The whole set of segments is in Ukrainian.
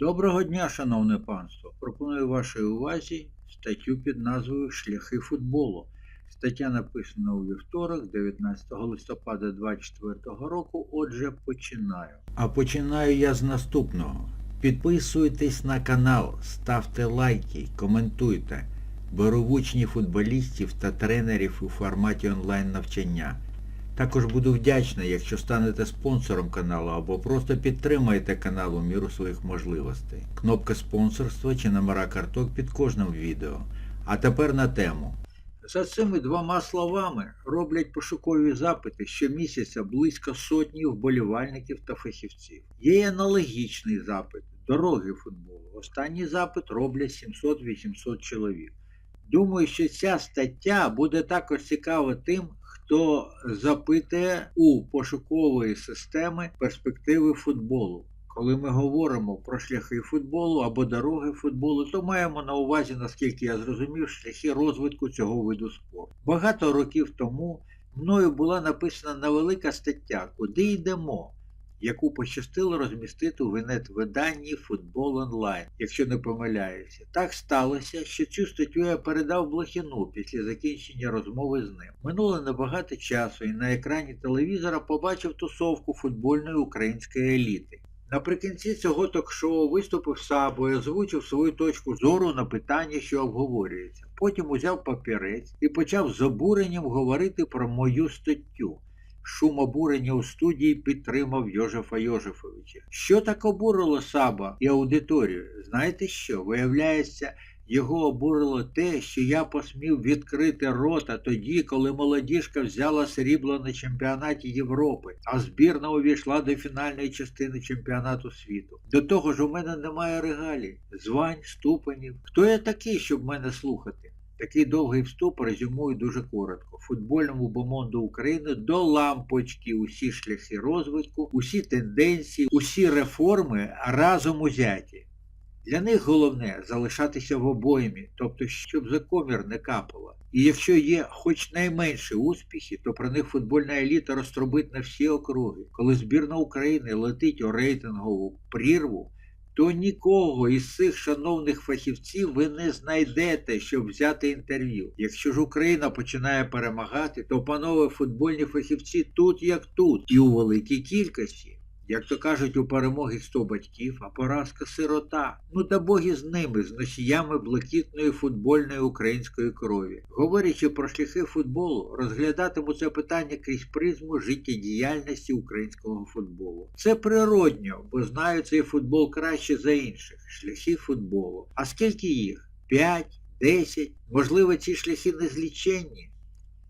Доброго дня, шановне панство! Пропоную вашій увазі статтю під назвою Шляхи футболу. Стаття написана у вівторок, 19 листопада 2024 року. Отже, починаю. А починаю я з наступного. Підписуйтесь на канал, ставте лайки, коментуйте. Беру в учні футболістів та тренерів у форматі онлайн навчання. Також буду вдячний, якщо станете спонсором каналу або просто підтримаєте канал у міру своїх можливостей. Кнопка спонсорства чи номера карток під кожним відео. А тепер на тему. За цими двома словами роблять пошукові запити щомісяця близько сотні вболівальників та фахівців. Є аналогічний запит дороги футболу. Останній запит роблять 700-800 чоловік. Думаю, що ця стаття буде також цікава тим, хто запитує у пошукової системи перспективи футболу. Коли ми говоримо про шляхи футболу або дороги футболу, то маємо на увазі, наскільки я зрозумів, шляхи розвитку цього виду спорту. Багато років тому мною була написана невелика стаття Куди йдемо? Яку пощастило розмістити в інет-виданні Футбол онлайн, якщо не помиляюся. Так сталося, що цю статтю я передав Блохіну після закінчення розмови з ним. Минуло небагато часу і на екрані телевізора побачив тусовку футбольної української еліти. Наприкінці цього ток-шоу виступив Сабо і озвучив свою точку зору на питання, що обговорюється. Потім узяв папірець і почав з обуренням говорити про мою статтю. Шум обурення у студії підтримав Йожефа Йожефовича. Що так обурило Саба і аудиторію? Знаєте що? Виявляється, його обурило те, що я посмів відкрити рота тоді, коли молодіжка взяла срібло на чемпіонаті Європи, а збірна увійшла до фінальної частини чемпіонату світу. До того ж у мене немає регалій, звань, ступенів. Хто я такий, щоб мене слухати? Такий довгий вступ резюмую дуже коротко. Футбольному бомонду України до лампочки усі шляхи розвитку, усі тенденції, усі реформи разом узяті. Для них головне залишатися в обоймі, тобто щоб за комір не капало. І якщо є хоч найменші успіхи, то про них футбольна еліта розтрубить на всі округи. Коли збірна України летить у рейтингову прірву, то нікого із цих шановних фахівців ви не знайдете, щоб взяти інтерв'ю. Якщо ж Україна починає перемагати, то панове футбольні фахівці тут як тут, і у великій кількості. Як то кажуть, у перемоги 100 батьків, а поразка сирота. Ну та боги з ними, з носіями блакитної футбольної української крові. Говорячи про шляхи футболу, розглядатиму це питання крізь призму життєдіяльності українського футболу. Це природньо, бо знаю цей футбол краще за інших. Шляхи футболу. А скільки їх? 5, 10? Можливо, ці шляхи незліченні?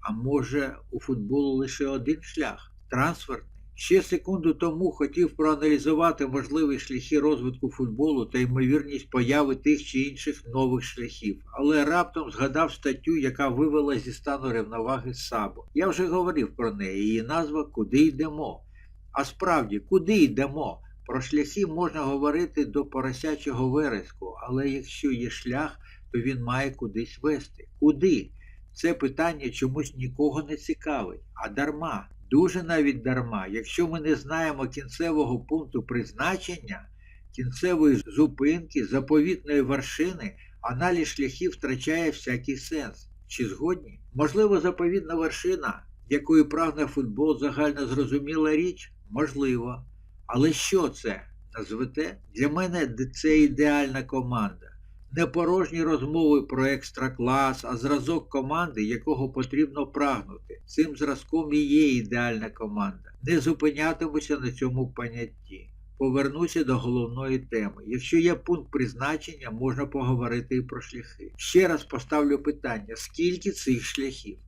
А може, у футболу лише один шлях трансферт. Ще секунду тому хотів проаналізувати можливі шляхи розвитку футболу та ймовірність появи тих чи інших нових шляхів, але раптом згадав статтю, яка вивела зі стану рівноваги Сабо. Я вже говорив про неї, її назва Куди йдемо. А справді, куди йдемо? Про шляхи можна говорити до поросячого вереску, але якщо є шлях, то він має кудись вести. Куди? Це питання чомусь нікого не цікавить, а дарма. Дуже навіть дарма, якщо ми не знаємо кінцевого пункту призначення, кінцевої зупинки, заповітної вершини, аналіз шляхів втрачає всякий сенс. Чи згодні? Можливо, заповітна вершина, якою прагне футбол, загально зрозуміла річ? Можливо. Але що це? Назвете? Для мене це ідеальна команда. Не порожні розмови про екстраклас, а зразок команди, якого потрібно прагнути. Цим зразком і є ідеальна команда. Не зупинятимуся на цьому понятті. Повернуся до головної теми. Якщо є пункт призначення, можна поговорити і про шляхи. Ще раз поставлю питання, скільки цих шляхів?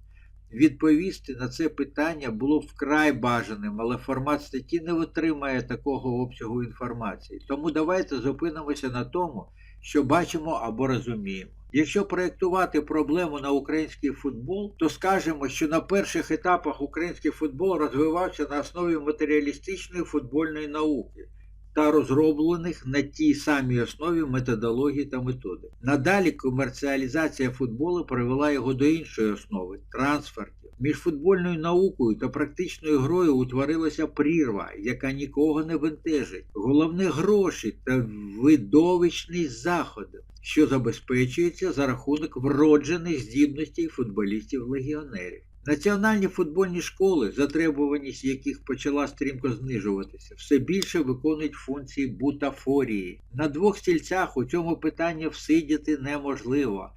Відповісти на це питання було вкрай бажаним, але формат статті не витримає такого обсягу інформації. Тому давайте зупинимося на тому, що бачимо або розуміємо. Якщо проєктувати проблему на український футбол, то скажемо, що на перших етапах український футбол розвивався на основі матеріалістичної футбольної науки та розроблених на тій самій основі методології та методи. Надалі комерціалізація футболу привела його до іншої основи трансфертів. Між футбольною наукою та практичною грою утворилася прірва, яка нікого не бентежить. Головне гроші та видовищний заходи, що забезпечується за рахунок вроджених здібностей футболістів-легіонерів. Національні футбольні школи, затребуваність яких почала стрімко знижуватися, все більше виконують функції бутафорії. На двох стільцях у цьому питанні всидіти неможливо.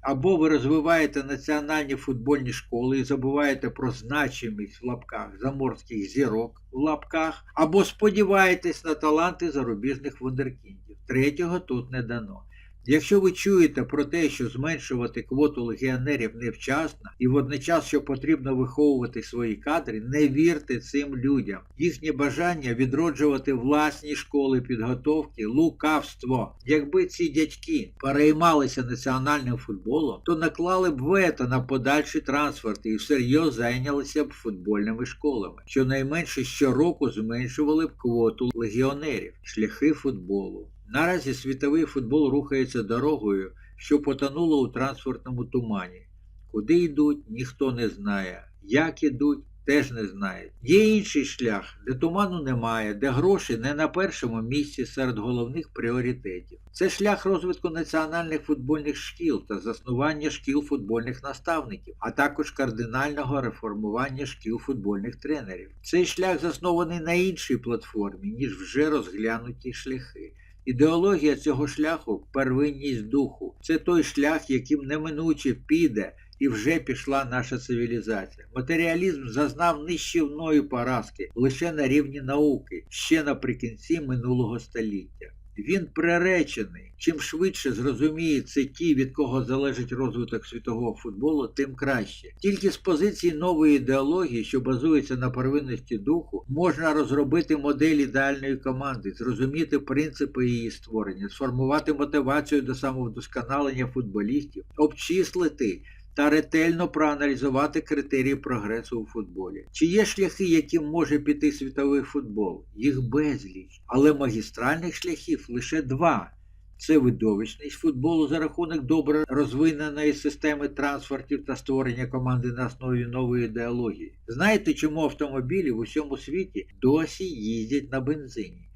Або ви розвиваєте національні футбольні школи і забуваєте про значимість в лапках заморських зірок в лапках, або сподіваєтесь на таланти зарубіжних вундеркіндів. Третього тут не дано. Якщо ви чуєте про те, що зменшувати квоту легіонерів невчасно і водночас, що потрібно виховувати свої кадри, не вірте цим людям. Їхнє бажання відроджувати власні школи підготовки лукавство. Якби ці дядьки переймалися національним футболом, то наклали б вето на подальші трансферти і всерйоз зайнялися б футбольними школами. Щонайменше щороку зменшували б квоту легіонерів, шляхи футболу. Наразі світовий футбол рухається дорогою, що потонула у транспортному тумані. Куди йдуть, ніхто не знає. Як ідуть, теж не знають. Є інший шлях, де туману немає, де гроші не на першому місці серед головних пріоритетів. Це шлях розвитку національних футбольних шкіл та заснування шкіл футбольних наставників, а також кардинального реформування шкіл футбольних тренерів. Цей шлях заснований на іншій платформі, ніж вже розглянуті шляхи. Ідеологія цього шляху первинність духу. Це той шлях, яким неминуче піде і вже пішла наша цивілізація. Матеріалізм зазнав нищівної поразки лише на рівні науки, ще наприкінці минулого століття. Він приречений. Чим швидше зрозуміється ті, від кого залежить розвиток світового футболу, тим краще. Тільки з позиції нової ідеології, що базується на первинності духу, можна розробити модель ідеальної команди, зрозуміти принципи її створення, сформувати мотивацію до самовдосконалення футболістів, обчислити та ретельно проаналізувати критерії прогресу у футболі. Чи є шляхи, яким може піти світовий футбол? Їх безліч, але магістральних шляхів лише два. Це видовищність футболу за рахунок добре розвиненої системи трансфертів та створення команди на основі нової ідеології. Знаєте, чому автомобілі в усьому світі досі їздять на бензині?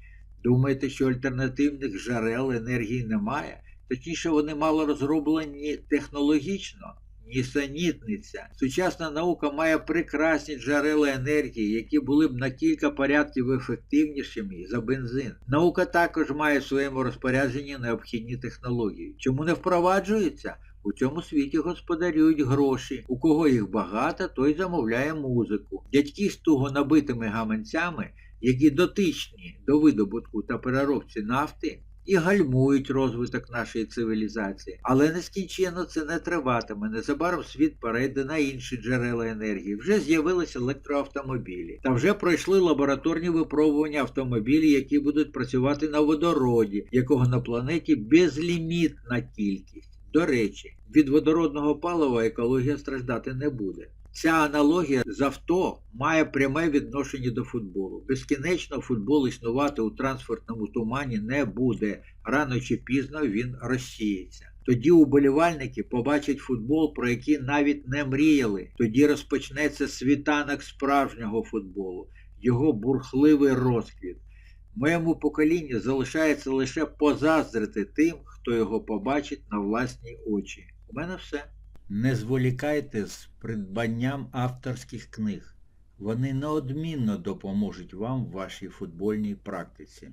Думаєте, що альтернативних джерел енергії немає? Точніше, вони мало розроблені технологічно? Нісенітниця. Сучасна наука має прекрасні джерела енергії, які були б на кілька порядків ефективнішими за бензин. Наука також має в своєму розпорядженні необхідні технології. Чому не впроваджуються? У цьому світі господарюють гроші. У кого їх багато, той замовляє музику. Дядьки з туго набитими гаманцями, які дотичні до видобутку та переробці нафти, і гальмують розвиток нашої цивілізації. Але нескінченно це не триватиме. Незабаром світ перейде на інші джерела енергії. Вже з'явилися електроавтомобілі. Та вже пройшли лабораторні випробування автомобілів, які будуть працювати на водороді, якого на планеті безлімітна кількість. До речі, від водородного палива екологія страждати не буде. Ця аналогія з авто має пряме відношення до футболу. Безкінечно футбол існувати у транспортному тумані не буде. Рано чи пізно він розсіється. Тоді уболівальники побачать футбол, про який навіть не мріяли. Тоді розпочнеться світанок справжнього футболу, його бурхливий розквіт. Моєму поколінню залишається лише позаздрити тим, хто його побачить на власні очі. У мене все. Не зволікайте з придбанням авторських книг. Вони неодмінно допоможуть вам в вашій футбольній практиці.